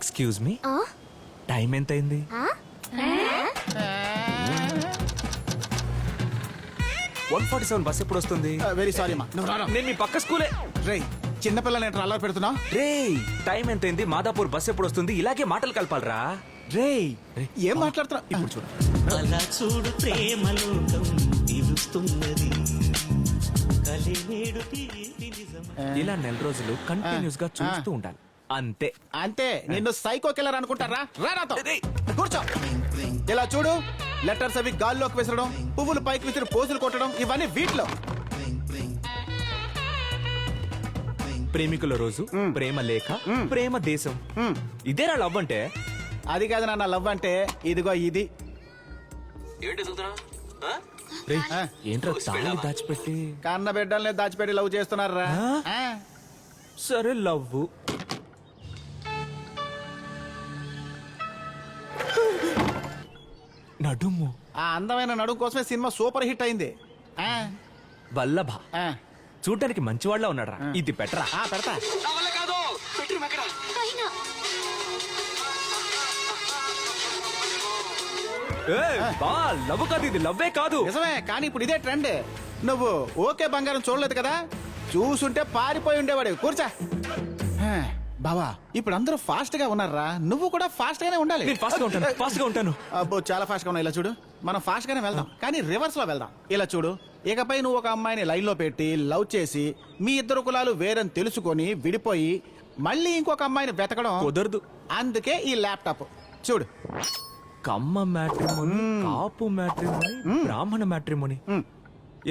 Excuse me time ఎంత అయింది one forty seven bus ఎప్పుడు వస్తుంది వెరీ సారీ మా నువ్వు రారా నేను మీ పక్క స్కూలే. రేయ్ చిన్నపిల్లని ఎట్లా అల్లరి పెడుతున్నావు రే టైం ఎంత అయింది మాదాపూర్ బస్ ఎప్పుడు వస్తుంది ఇలాగే మాటలు కలపాలరా. రేయ్ ఏం మాట్లాడుతున్నావు ఇప్పుడు చూడు. అలా చూడు ప్రేమలోకం నిలుస్తున్నది. ఇలా నెల రోజులు కంటిన్యూస్గా చూస్తూ ఉండాలి. అంతే. అంతే. నిన్ను సైకో కిల్లర్ అనుకుంటారా? రా నాతో. కూర్చో. ఇలా చూడు. లెటర్స్ అవి గాల్లోకి విసరడం పువ్వులు పైకి విసిరి పోజులు కొట్టడం ఇవన్నీ వీటిలో. ప్రేమికుల రోజు ప్రేమ లేఖ ప్రేమ దేశం. ఇదేనా లవ్ అంటే? అది కాదు నాన్న లవ్ అంటే ఇదిగో ఇది. ఏంట్రా తాళి దాచిపెట్టి? కన్న బిడ్డల్ని దాచిపెట్టి లవ్ చేస్తున్నారా. సరే లవ్ నడుము. ఆ అందమైన నడుం కోసమే సినిమా సూపర్ హిట్ అయింది. ఆ. వల్లభ. ఆ. చూడ్డానికి మంచివాళ్ళ ఉన్నాడా ఇది పెట్టరా ఆ, పెడతా. ఏయ్, బా లవ్ కాదు ఇది లవ్వే కాదు. నిజమే కానీ ఇప్పుడు ఇదే ట్రెండ్. నువ్వు ఓకే బంగారం చూడలేదు కదా? చూసుంటే పారిపోయి ఉండేవాడు కూర్చా. బావా ఇప్పుడు అందరూ ఫాస్ట్గా ఉన్నారా? నువ్వు కూడా ఫాస్ట్ గానే ఉండాలి. నేను ఫాస్ట్గా ఉంటాను ఫాస్ట్గా ఉంటాను. అబ్బో చాలా ఫాస్ట్గా ఉన్నా ఇలా చూడు. మనం ఫాస్ట్ గానే వెళ్దాం కానీ రివర్స్లో వెళ్దాం. ఇలా చూడు. ఇకపై నువ్వు ఒక అమ్మాయిని లైన్లో పెట్టి లవ్ చేసి మీ ఇద్దరు కులాలు వేరని తెలుసుకొని విడిపోయి మళ్ళీ ఇంకొక అమ్మాయిని వెతకడం కుదరదు. అందుకే ఈ ల్యాప్టాప్. చూడు. Kamma matrimony Kapu matrimony Brahmana matrimony.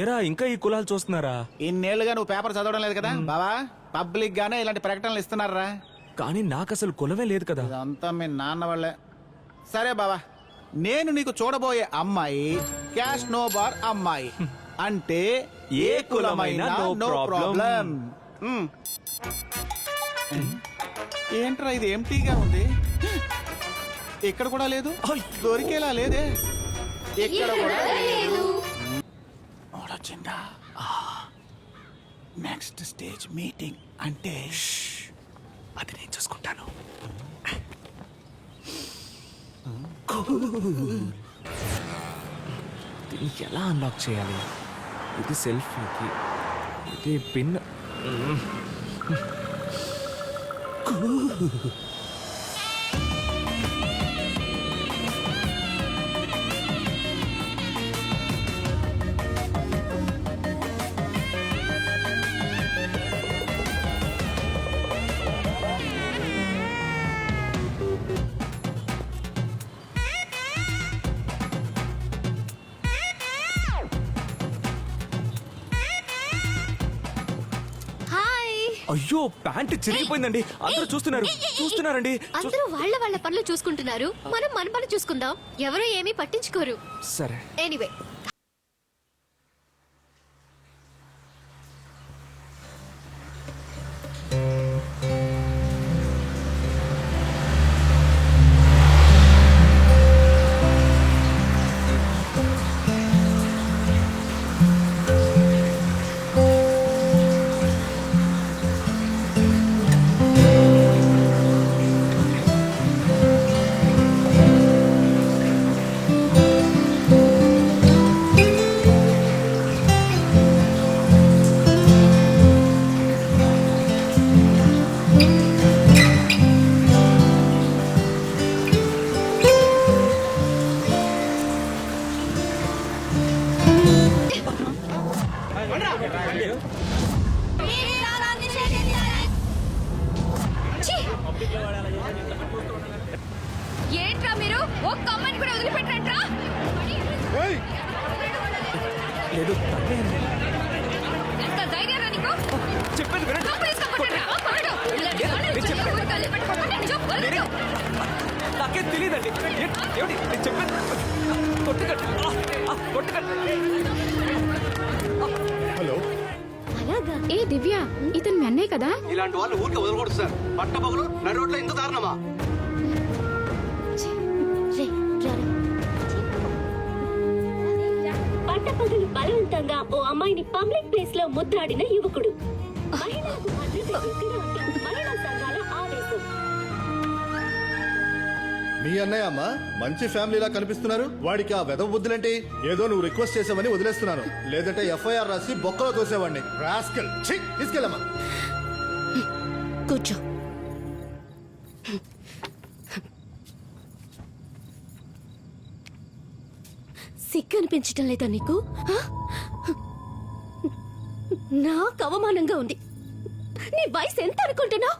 ఎరా ఇంకా ఈ కులాలు చూస్తున్నారా? ఇన్నేళ్ళుగా నువ్వు పేపర్ చదవడం లేదు కదా? బావా పబ్లిక్ గానే ఇలాంటి ప్రకటనలు ఇస్తున్నారా? కానీ నాకు అసలు కులమే లేదు కదా. ఇదంతా మీ నాన్న వాళ్ళే సరే బావా నేను నీకు చూడబోయే అమ్మాయి క్యాష్ నో బార్ అమ్మాయి. అంటే ఏ కులమైన నో ప్రాబ్లం. ఏంట్రా ఇది ఎంటీగా ఉంది? ఇక్కడ కూడా లేదు? దొరికేలా లేదే? ఇక్కడ కూడా లేదు. వచ్చిందా నెక్స్ట్ స్టేజ్ మీటింగ్ అంటే అది నేను చూసుకుంటాను. దీన్ని ఎలా అన్లాక్ చేయాలి? ఇది సెల్ఫీకి ఇది పిన్ అయ్యో ప్యాంట్ చిరిగిపోయిందండి. అందరూ చూస్తున్నారు. చూస్తున్నారండి. అందరూ వాళ్ళ వాళ్ళ పనులు చూసుకుంటున్నారు. మనం మన పనులు చూసుకుందాం. ఎవరు ఏమీ పట్టించుకోరు. సరే. ఎనీవే తెలియదండి ఏమిటి నేను కొట్టుకండి. అలాగా? ఏ దివ్య ఇతను మీ అన్నయ్య కదా? ఇలాంటి వాళ్ళు ఊరికే వదలకూడదు సార్. పట్టపగలు నడి రోడ్లో ఇంత దారుణమా? పట్టపగలు బలవంతంగా ఓ అమ్మాయిని పబ్లిక్ ప్లేస్లో ముద్దాడిన యువకుడు. మహిళలకు మీ అన్నయ్య అమ్మ మంచి ఫ్యామిలీలా కనిపిస్తున్నారు. వాడికి ఆ వెదవ బుద్ధులేంటి? ఏదో నువ్వు రిక్వెస్ట్ చేసావని వదిలేస్తున్నాను లేదంటే ఎఫ్ఐఆర్ రాసి బొక్కలో తోసేవాడిని. రాస్కల్. ఛీ! తీసుకెళ్ళమ్మా. కూర్చో. సిగ్గు అనిపించటం లేదా నీకు? నాకు అవమానంగా ఉంది. నీ వయసు ఎంత అనుకుంటున్నావు?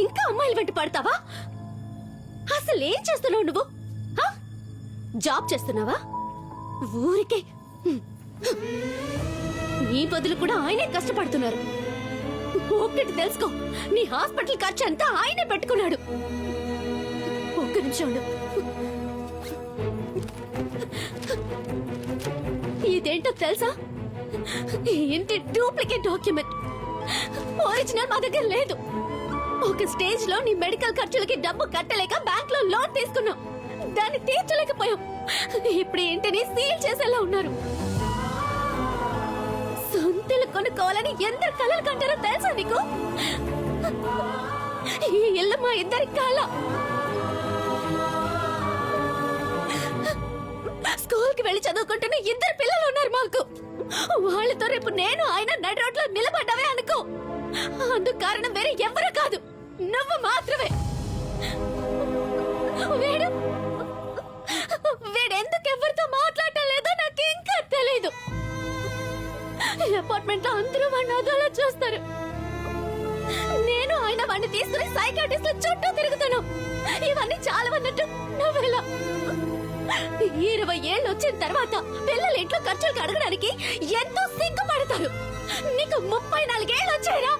ఇంకా అమ్మాయిల వెంట పడతావా? అసలు ఏం చేస్తున్నావు నువ్వు? జాబ్ చేస్తున్నావా? ఊరికే. నీ బదులు కూడా ఆయనే కష్టపడుతున్నారు. ఒక్కటి తెలుసుకో నీ హాస్పిటల్ ఖర్చు అంతా ఆయనే పెట్టుకున్నాడు. ఒక్క నిమిషం ఇదేంటో తెలుసా? ఇంటి డూప్లికేట్ డాక్యుమెంట్? ఒరిజినల్ మా దగ్గర లేదు. ఒక స్టేజ్లో నీ మెడికల్ ఖర్చులకి డబ్బు కట్టలేక బ్యాంక్లో లోన్ తీసుకున్నాం దాన్ని తీర్చలేకపోయాం ఇప్పుడు ఇంటిని సీల్ చేసేలా ఉన్నారు. సొంతలు కొనుక్కోవాలని ఎందరు కలలు కంటారో తెలుసా నీకు? ఈ ఇల్లు మా ఇద్దరి కళ స్కూల్కి వెళ్ళి చదువుకుంటున్న ఇద్దరు పిల్లలు ఉన్నారు మాకు. వాళ్ళతో రేపు నేను ఆయన నడి రోడ్లో నిలబడ్డావే అనుకో. అందుకు కారణం వేరే ఎవరు కాదు. నువ్వు మాత్రమే. వీడు వీడెందుకు ఎవరితో మాట్లాడటం లేదో నాకు ఇంకా తెలీదు. అపార్ట్మెంట్లో అందరూ వాడిని అదోలా చూస్తారు. నేను ఆయన వాడిని తీసుకుని సైకాటిస్ట్ చుట్టూ తిరుగుతాను. ఇవన్నీ చాలా అన్నట్టు నువ్వెలా ఇరవై ఏళ్ళు వచ్చిన తర్వాత పిల్లలు ఇంట్లో ఖర్చులకు అడగడానికి ఎంతో సిగ్గుపడతారు. నీకు ముప్పై నాలుగేళ్ళు వచ్చాయరా.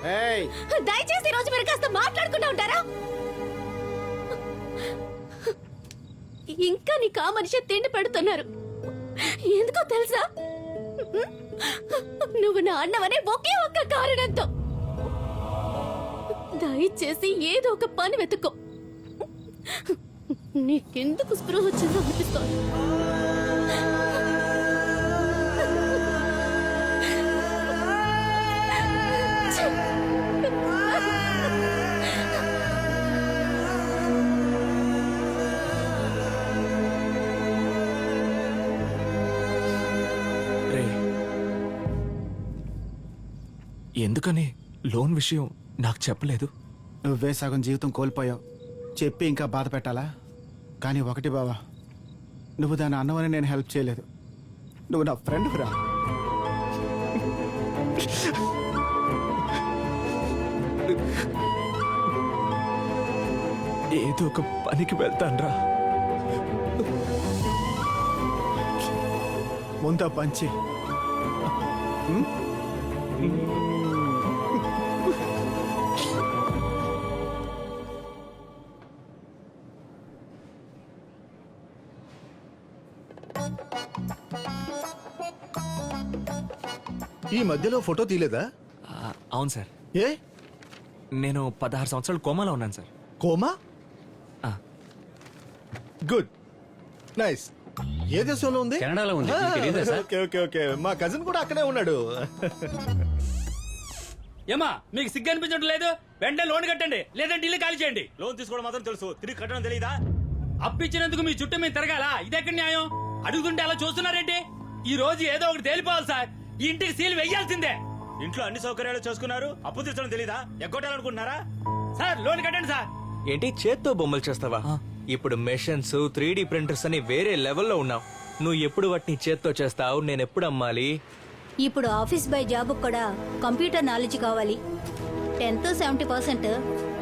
దయచేసి రోజు మీరు కాస్త మాట్లాడుకుంటూ ఉంటారా? ఇంకా నీకు ఆ మనిషి తిండి పెడుతున్నారు. ఎందుకో తెలుసా? నువ్వు నా అన్నవనే ఒకే ఒక్క కారణంతో. దయచేసి ఏదో ఒక పని వెతుక్కో నీకెందుకు స్పృహ వచ్చిందో అనిపిస్తోంది. ఎందుకని లోన్ విషయం నాకు చెప్పలేదు? నువ్వే సగం జీవితం కోల్పోయావు. చెప్పి ఇంకా బాధ పెట్టాలా? కానీ ఒకటి బావా నువ్వు దాని అన్నవని నేను హెల్ప్ చేయలేదు. నువ్వు నా ఫ్రెండ్ రా. ఏదో ఒక పనికి వెళ్తాన్రా. ముందా పంచి. ఈ మధ్యలో ఫోటో తీలేదా? ఆ, అవును సార్. ఏ? నేను పదహారు సంవత్సరాలు కోమాలో ఉన్నాను సార్. కోమా? ఆ. గుడ్. నైస్. ఏ దేశంలో ఉంది? కెనడాలో ఉంది. మీకు తెలీదా సార్? Okay okay okay. మా కజిన్ కూడా అక్కడే ఉన్నాడు. ఏమా మీకు సిగ్గు అనిపించడం లేదు? వెంటనే లోన్ కట్టండి. లేదంటే ఇల్లు ఖాళీ చేయండి. లోన్ తీసుకోవడం మాత్రం తెలుసు. తిరిగి కట్టడం తెలియదా అప్పిచ్చినందుకు మీ చుట్టూ మేము తిరగాల? ఇదెక్కడ న్యాయం? అడుగుతుంటే అలా చూస్తున్నారేంటి? ఈ రోజు ఏదో ఒకటి తేలిపోవాలి సార్. ఈ ఇంటికి సీల్ వెయ్యాల్సిందే. ఇంట్లో అన్ని సౌకర్యాలు చేసుకున్నారు. అప్పు తీర్చడం తెలీదా? ఎగ్గొట్టాలనుకుంటున్నారా? సార్ లోన్ కట్టండి సార్. ఏంటి చేత్తో బొమ్మలు చేస్తావా? ఇప్పుడు మెషిన్స్ త్రీ డి ప్రింటర్స్ అని వేరే లెవెల్లో ఉన్నావు. నువ్వు ఎప్పుడు వాటిని చేత్తో చేస్తావు? నేను ఎప్పుడు అమ్మాలి? ఇప్పుడు ఆఫీస్ బై జాబ్ కూడా కంప్యూటర్ నాలెడ్జ్ కావాలి. Tenth seventy percent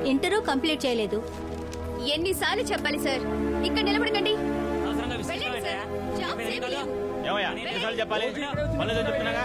inter complete చేయలేదు. ఎన్నిసార్లు చెప్పాలి సార్? ఇక్కడ నిలబడకండి. చెప్పాలి? పనులు చెప్తున్నాగా?